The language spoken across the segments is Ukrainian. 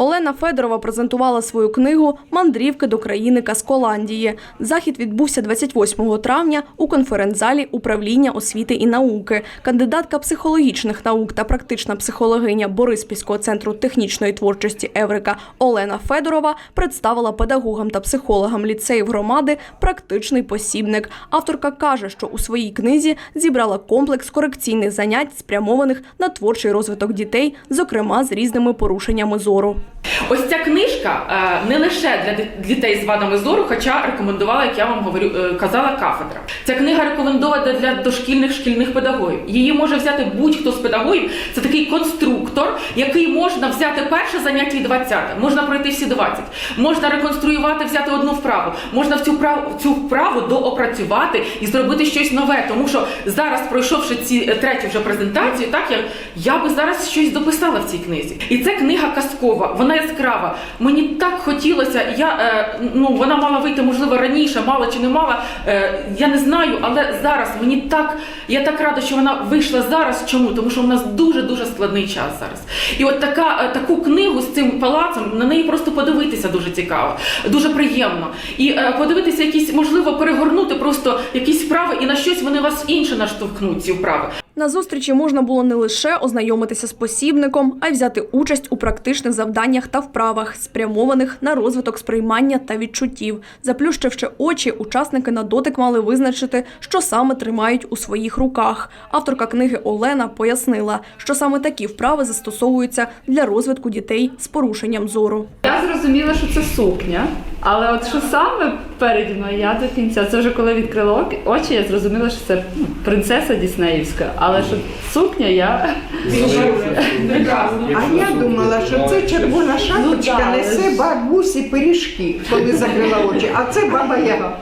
Олена Федорова презентувала свою книгу Мандрівки до країни Касколандії. Захід відбувся 28 травня у конференц-залі управління освіти і науки. Кандидатка психологічних наук та практична психологиня Бориспільського центру технічної творчості Еврика Олена Федорова представила педагогам та психологам ліцеїв громади практичний посібник. Авторка каже, що у своїй книзі зібрала комплекс корекційних занять, спрямованих на творчий розвиток дітей, зокрема з різними порушеннями зору. Ось ця книжка е, не лише для дітей з вадами зору, хоча рекомендувала, як я вам говорю, е, казала кафедра. Ця книга рекомендована для дошкільних шкільних педагогів. Її може взяти будь-хто з педагогів. Це такий конструктор, який можна взяти перше заняття і 20, можна пройти всі 20, можна реконструювати, взяти одну вправу, можна в цю вправу, цю вправу доопрацювати і зробити щось нове. Тому що зараз, пройшовши ці е, третю вже презентацію, так я, я би зараз щось дописала в цій книзі. І це книга казкова, вона яскрава. Мені так хотілося. Я е, ну вона мала вийти можливо раніше, мала чи не мала. Е, я не знаю, але зараз мені так. Я так рада, що вона вийшла зараз. Чому? Тому що в нас дуже дуже складний час зараз. І от така е, таку книгу з цим палацом на неї просто подивитися дуже цікаво, дуже приємно. І подивитися якісь, можливо, перегорнути просто якісь вправи, і на щось вони вас інше наштовхнуть ці вправи. На зустрічі можна було не лише ознайомитися з посібником, а й взяти участь у практичних завданнях та вправах, спрямованих на розвиток сприймання та відчуттів. Заплющивши очі, учасники на дотик мали визначити, що саме тримають у своїх руках. Авторка книги Олена пояснила, що саме такі вправи застосовуються для розвитку дітей з порушенням зору. Я зрозуміла, що це сукня, але от що саме переді мною, я до кінця. Це вже коли відкрила оки- очі, я зрозуміла, що це ну, принцеса Діснеївська. Але що сукня, я А я думала, що це червона шапочка да, несе бабусі пиріжки, коли закрила очі, а це баба Яга.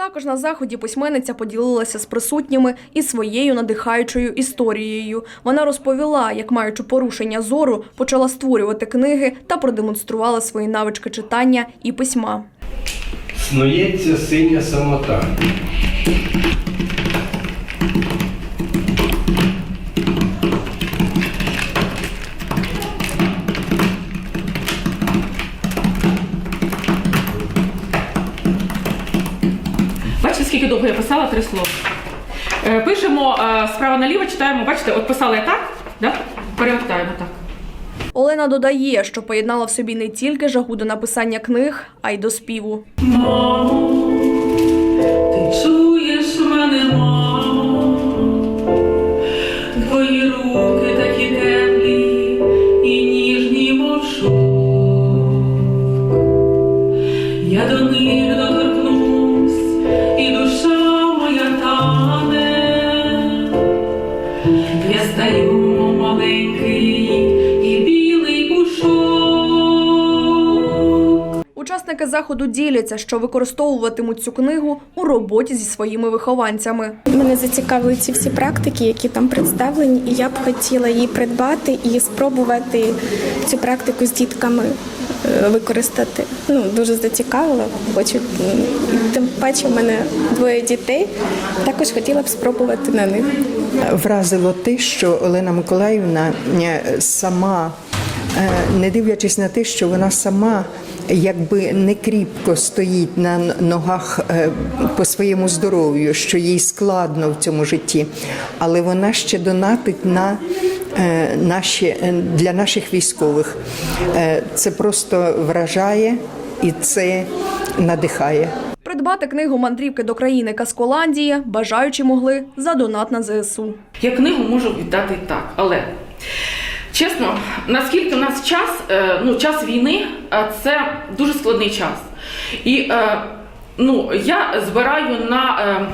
Також на заході письменниця поділилася з присутніми і своєю надихаючою історією. Вона розповіла, як маючи порушення зору, почала створювати книги та продемонструвала свої навички читання і письма. Снується синя самота. Бачите, скільки довго я писала три слова. Е, Пишемо е, справа наліво, читаємо, бачите, от писала я так, да? перевертаємо так. Олена додає, що поєднала в собі не тільки жагу до написання книг, а й до співу. Маму, ти чуєш Я стаю маленький і білий пушок. Учасники заходу діляться, що використовуватимуть цю книгу у роботі зі своїми вихованцями. Мене зацікавили ці всі практики, які там представлені, і я б хотіла її придбати і спробувати цю практику з дітками використати. Ну дуже зацікавила. Хочу тим паче в мене двоє дітей. Також хотіла б спробувати на них. Вразило те, що Олена Миколаївна е, сама, е, не дивлячись на те, що вона сама якби не кріпко стоїть на ногах е, по своєму здоров'ю, що їй складно в цьому житті, але вона ще донатить на е, наші е, для наших військових. Е, Це просто вражає і це надихає. Придбати книгу мандрівки до країни Касколандії бажаючі могли за донат на ЗСУ. Я книгу можу віддати і так, але чесно, наскільки в нас час, е, ну час війни, е, це дуже складний час. І е, ну, я збираю на е,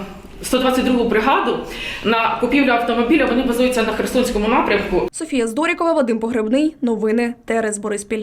122 бригаду на купівлю автомобіля. Вони базуються на Херсонському напрямку. Софія Здорікова, Вадим Погребний. Новини ТРС Бориспіль.